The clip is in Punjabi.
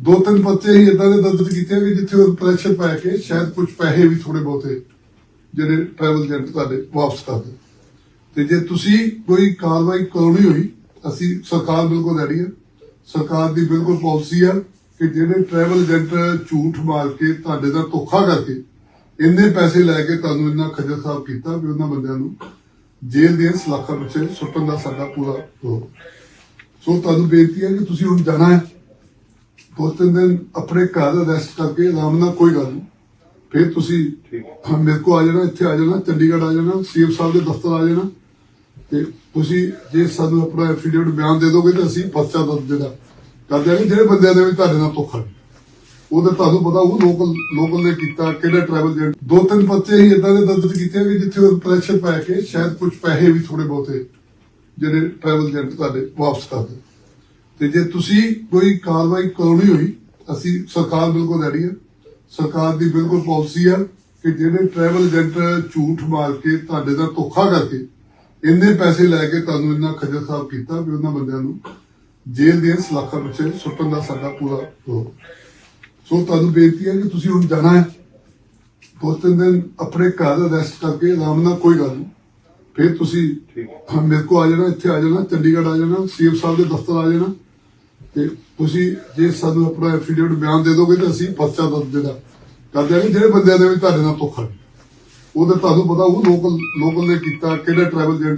ਦੋ ਤਿੰਨ ਪਰਚੇ ਹੀ ਇਦਾਂ ਦੇ ਦਰਜ ਕੀਤੇ ਵੀ ਜਿੱਥੇ ਉਹ ਪ੍ਰੈਸ਼ਰ ਪੈ ਕੇ ਸ਼ਾਇਦ ਕੁਝ ਪੈਸੇ ਵੀ ਥੋੜੇ ਬਹੁਤੇ ਜਿਹੜੇ ਟਰੈਵਲ ਏਜੰਟ ਤੁਹਾਡੇ ਵਾਪਸ ਕਰ ਦੇ ਤੇ ਜੇ ਤੁਸੀਂ ਕੋਈ ਕਾਰਵਾਈ ਕਰਾਉਣੀ ਹੋਈ, ਅਸੀਂ ਸਰਕਾਰ ਬਿਲਕੁਲ ਰੈਡੀ ਹੈ ਸਰਕਾਰ ਦੀ ਬਿਲਕੁਲ ਪਾਲਿਸੀ ਆ ਕਿ ਜਿਹੜੇ ਟਰੈਵਲ ਏਜੰਟ ਝੂਠ ਮਾਰ ਕੇ ਤੁਹਾਡੇ ਦਾ ਧੋਖਾ ਕਰਕੇ ਇੰਨੇ ਪੈਸੇ ਲੈ ਕੇ ਤੁਹਾਨੂੰ ਇੰਨਾ ਖੱਜਲ ਸਾਹਿਬ ਕੀਤਾ ਵੀ ਉਹਨਾਂ ਬੰਦਿਆਂ ਨੂੰ ਜੇਲ੍ਹ ਦੀਆਂ ਸਲਾਖਾਂ ਵਿੱਚ ਸੁੱਟਣ ਦਾ ਸਾਡਾ ਪੂਰਾ ਸੋ ਤੁਹਾਨੂੰ ਬੇਨਤੀ ਹੈ ਕਿ ਤੁਸੀਂ ਹੁਣ ਜਾਣਾ ਹੈ। ਦੋ ਤਿੰਨ ਦਿਨ ਆਪਣੇ ਘਰ ਰੈਸਟ ਕਰਕੇ ਆਰਾਮ ਨਾਲ ਕੋਈ ਗੱਲ ਨਹੀਂ। ਫਿਰ ਤੁਸੀਂ ਮੇਰੇ ਕੋ ਆ ਜਾਣਾ ਇੱਥੇ ਆ ਜਾਣਾ ਚੰਡੀਗੜ੍ਹ ਆ ਜਾਣਾ ਸੀਐਮ ਸਾਹਿਬ ਦੇ ਦਫ਼ਤਰ ਆ ਜਾਣਾ। ਤੇ ਤੁਸੀਂ ਜੇ ਸਾਨੂੰ ਆਪਣਾ ਐਫੀਡੇਵਿਟ ਬਿਆਨ ਦੇ ਦੋਗੇ ਤਾਂ ਅਸੀਂ ਪਰਚਾ ਦਰਜ ਜਿਹੜਾ ਕਰ ਦਿਆਂਗੇ ਜਿਹੜੇ ਬੰਦਿਆਂ ਨੇ ਵੀ ਤੁਹਾਡੇ ਨਾਲ ਧੋਖਾ ਕੀਤਾ। ਉਹ ਤਾਂ ਤੁਹਾਨੂੰ ਪਤਾ ਉਹ ਲੋਕਲ ਲੋਕਲ ਨੇ ਕੀਤਾ ਕਿਹੜਾ ਟਰੈਵਲ ਏਜੰਟ ਦੋ ਤਿੰਨ ਪਰਚੇ ਹੀ ਇਦਾਂ ਦੇ ਦਰਜ ਕੀਤੇ ਵੀ ਜਿੱਥੇ ਉਹ ਪ੍ਰੈਸ਼ਰ ਪੈ ਕੇ ਸ਼ਾਇਦ ਕੁਝ ਪੈਸੇ ਵੀ ਥੋੜੇ ਬਹੁਤੇ ਜਿਹੜੇ ਟਰੈਵਲ ਏਜੰਟ ਤੁਹਾਡੇ ਵਾਪਸ ਕਰ ਦੇ ਤੇ ਜੇ ਤੁਸੀਂ ਕੋਈ ਕਾਰਵਾਈ ਕਰਾਉਣੀ ਹੋਈ ਅਸੀਂ ਸਰਕਾਰ ਬਿਲਕੁਲ ਰੈਡੀ ਹੈ ਸਰਕਾਰ ਦੀ ਬਿਲਕੁਲ ਪਾਲਿਸੀ ਆ ਕਿ ਜਿਹੜੇ ਟਰੈਵਲ ਏਜੰਟ ਝੂਠ ਮਾਰ ਕੇ ਤੁਹਾਡੇ ਦਾ ਧੋਖਾ ਕਰਕੇ ਇੰਨੇ ਪੈਸੇ ਲੈ ਕੇ ਤੁਹਾਨੂੰ ਇੰਨਾ ਖੱਜਲ ਸਾਹਿਬ ਕੀਤਾ ਵੀ ਉਹਨਾਂ ਬੰਦਿਆਂ ਨੂੰ ਜੇਲ੍ਹ ਦੀਆਂ ਸਲਾਖਾਂ ਵਿੱਚ ਸੁੱਟਣ ਦਾ ਸਾਡਾ ਪੂਰਾ ਰੋਲ ਸੋ ਤੁਹਾਨੂੰ ਬੇਨਤੀ ਹੈ ਕਿ ਤੁਸੀਂ ਹੁਣ ਜਾਣਾ ਹੈ। ਦੋ ਤਿੰਨ ਦਿਨ ਆਪਣੇ ਘਰ ਰੈਸਟ ਕਰਕੇ ਆਰਾਮ ਨਾਲ ਕੋਈ ਗੱਲ ਨਹੀਂ। ਫਿਰ ਤੁਸੀਂ ਹਾਂ, ਮੇਰੇ ਕੋ ਆ ਜਾਣਾ ਇੱਥੇ ਆ ਜਾਣਾ ਚੰਡੀਗੜ੍ਹ ਆ ਜਾਣਾ ਸੀਐਮ ਸਾਹਿਬ ਦੇ ਦਫ਼ਤਰ ਆ ਜਾਣਾ। ਤੇ ਤੁਸੀਂ ਜੇ ਸਾਨੂੰ ਆਪਣਾ ਐਫੀਡੇਵਿਟ ਬਿਆਨ ਦੇ ਦੋਗੇ ਤਾਂ ਅਸੀਂ ਪਰਚਾ ਦਰਜ ਜਿਹੜਾ ਕਰ ਦਿਆਂਗੇ ਜਿਹੜੇ ਬੰਦਿਆਂ ਨੇ ਵੀ ਤੁਹਾਡੇ ਨਾਲ ਧੋਖਾ ਕੀਤਾ। ਉਹ ਤਾਂ ਤੁਹਾਨੂੰ ਪਤਾ, ਉਹ ਲੋਕਲ ਲੋਕਲ ਨੇ ਕੀਤਾ, ਕਿਹੜਾ ਟਰੈਵਲ ਏਜੰਟ